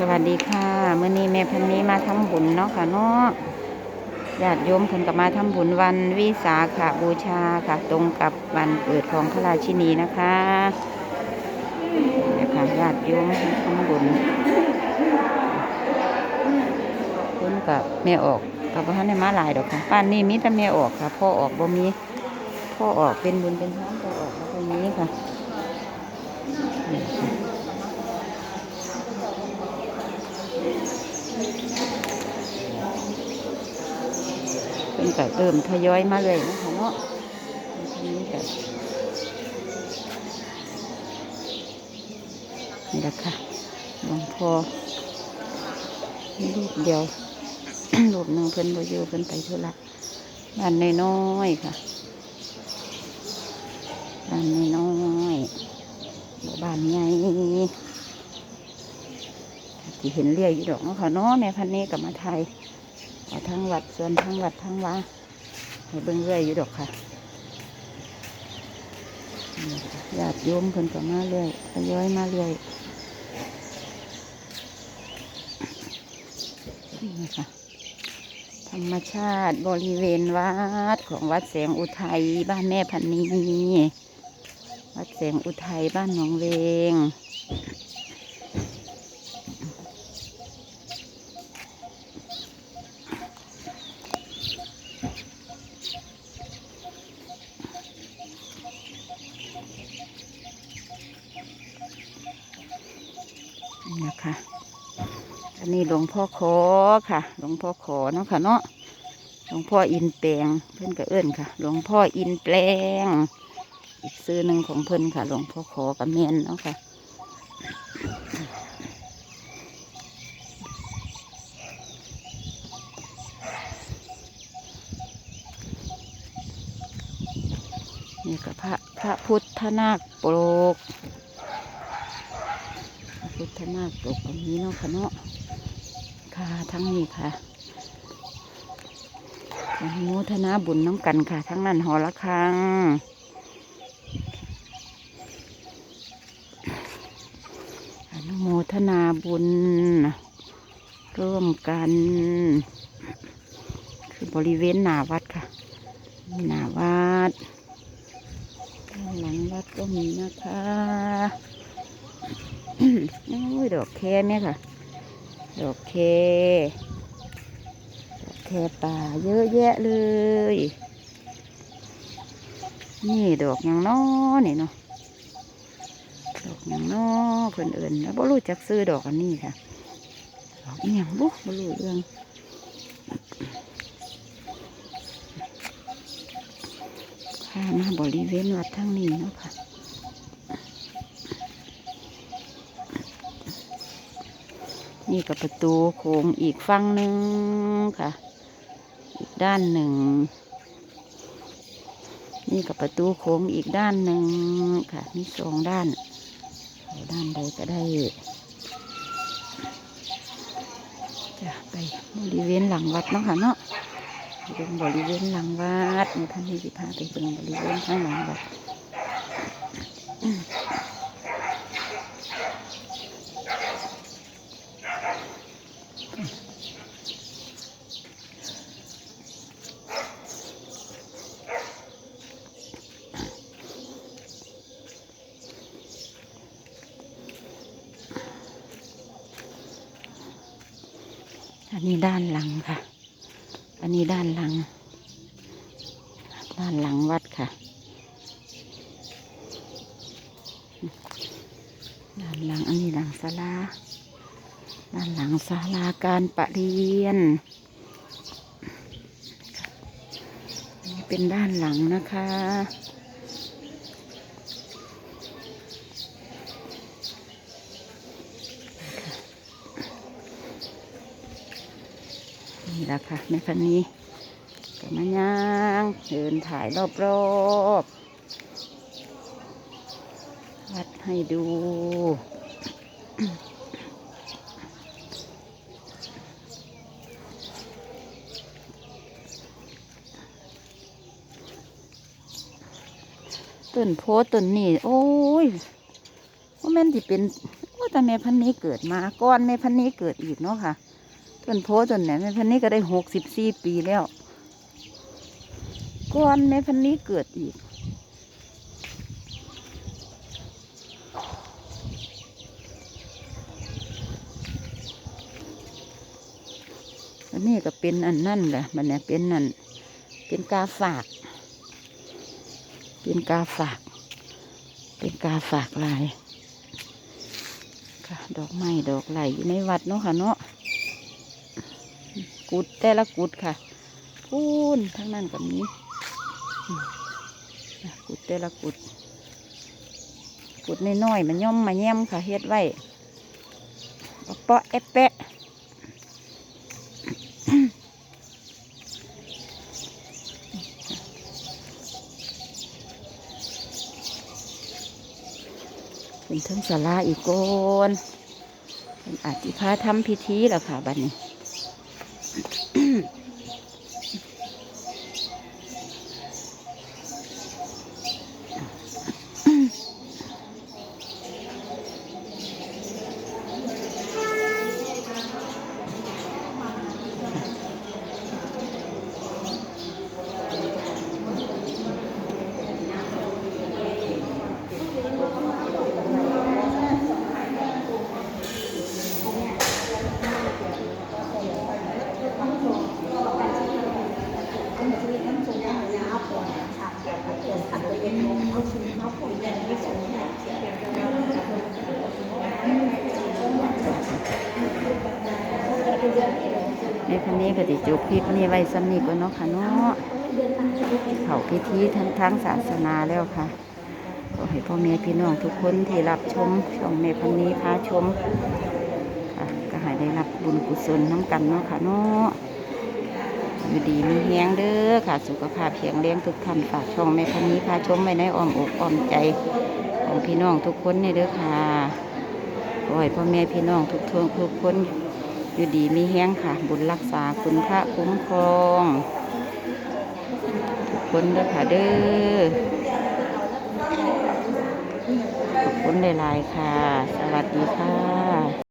สวัสดีค่ะเมื้อนี้แม่พันนี้มาทำบุญเนาะค่ะเนาะญาติโยมเพิ่นก็มาทำบุญวันวิสาขบูชาค่ะ ตรงกับวันเกิดของพระราชินีนะคะเนี่ยค่ะญาติโยมทำบุญเพิ่นกับแม่ออกกับพ่อในมาหลายดอกค่ะป้านนี้มีแต่แม่ออกค่ะพ่อออกบ่มีพ่อออกเป็นบุญเป็นทานพ่อออกแล้วก็นี้ค่ะนี่ค่ะ เป็น ก็เริ่มทยอยมาเลยนะคะเนาะนี้ก็นี่แหละค่ะหลวงพ่อรูปเดียวรูปหนึ่งเพิ่นบ่อยู่เพิ่นไปธุระบ้านน้อยๆค่ะบ้านน้อยๆบ่บ้านใหญ่ที่เห็นเรียกอยู่ดอกเนาะค่ะเนาะแม่พันนี้กับมาไทย เอาทั้งวัดส่วนทั้งวัดทั้งว่าให้เบิ่งเรื่อยอยู่ดอกค่ะญาติโยมเพิ่นก็มาเรื่อยทยอยมาเรื่อยนี่ค่ะธรรมชาติบริเวณวัดของวัดแสงอุทัยบ้านแม่พันนีวัดแสงอุทัยบ้านหนองเวง คะอันนี้หลวงพ่อขอค่ะ หลวงพ่อขอเนาะค่ะเนาะ หลวงพ่ออินแปลงเพื่อนก็เอิ้นค่ะ หลวงพ่ออินแปลง อีกซื้อหนึ่งของเพื่อนค่ะ หลวงพ่อขอกับเมนเนาะค่ะนี่ก็พระพระพุทธนาคปลก พุทธนาคปลกตรงนี้เนาะค่ะเนาะค่ะทั้งนี้ค่ะอนุโมทนาบุญน้ำกันค่ะ ทั้งนั้นหอละครังอนุโมทนาบุญ ร่วมกัน คือบริเวณหน้าวัดค่ะหน้าวัดหลังวัดก็มีนะคะ โอ้ยดอกแคเนี่ยค่ะ ดอกแคดอกแคป่าเยอะแยะเลย นี่ดอกยังน้อนี่เนาะดอกยังน้อเพิ่นเอิญแล้วบ่รู้จักซื้อดอกอันนี้ค่ะดอกอีหยังบุ๊บ่รู้เรื่องข้ามาบริเวณวัดทั้งนี้เนาะค่ะ นี่กับประตูโค้งอีกฝั่งหนึ่งค่ะ อีกด้านหนึ่ง นี่กับประตูโค้งอีกด้านหนึ่งค่ะมีสองด้านด้านใดก็ได้จะไปบริเวณหลังวัดเนาะค่ะเนาะเป็นบริเวณหลังวัดท่านที่สิพาไปเป็นบริเวณข้างหลังวัด อันนี้ด้านหลังค่ะ อันนี้ด้านหลัง ด้านหลังวัดค่ะ ด้านหลังอันนี้หลังศาลา ด้านหลังศาลาการประเรียนนนี้เป็นด้านหลังนะคะ แหละค่ะแม่คันนี้ก็มาย่างเดินถ่ายรอบๆ วัดให้ดูต้นโพต้นนี้โอ้ยว่าแม่นที่เป็นว่าแต่แม่พันนี้เกิดมาก้อนแม่พันนี้เกิดอีกเนาะค่ะ ต้นโพต้นไหนแม่พันนี้ก็ได้หกสิบสี่ปีแล้วก้อนแม่พันนี้เกิดอีก อันนี้ก็เป็นอันนั่นแหละมันเนี่ยเป็นนั่นเป็นกาฝาก เป็นกาฝาก เป็นกาฝากลายดอกไม้ดอกไหลอยู่ในวัดเนาะค่ะเนาะ กุดแต่ละกุดค่ะพูนทั้งนั้นกับนี้กุดแต่ละกุด กุดน้อยๆมันย่อมมาแย้มค่ะเฮ็ดไว้เปาะแอะแปะเป็นทั้งสาราอีกโกนเป็นอาจิพาทำพิธีแล้วค่ะบัดนนี้คั นี้ก็ติจบคลิปนี้ไว้สำนีก่อนเนาะค่ะเนาะเขาพิธีทั้งทางศาสนาแล้วค่ะขอให้พ่อแม่พี่น้องทุกคนที่รับชมช่องแม่พันนี้พาชมค่ะก็ให้ได้รับบุญกุศลน้ำกันเนาะค่ะเนาะอยู่ดีมีแหงเด้อค่ะ สุขภาพแข็งแรงทุกท่านฝากช่องแม่พันนี้พาชมไว้ในอ้อมอกอ้อมใจของพี่น้องทุกคนในเด้อค่ะขอให้พ่อแม่พี่น้องทุกททุกคน อยู่ดีมีแห้งค่ะ บุญรักษาคุณพระคุ้มครองทุกคนเด้อค่ะเด้อขอบคุณหลายๆค่ะ สวัสดีค่ะ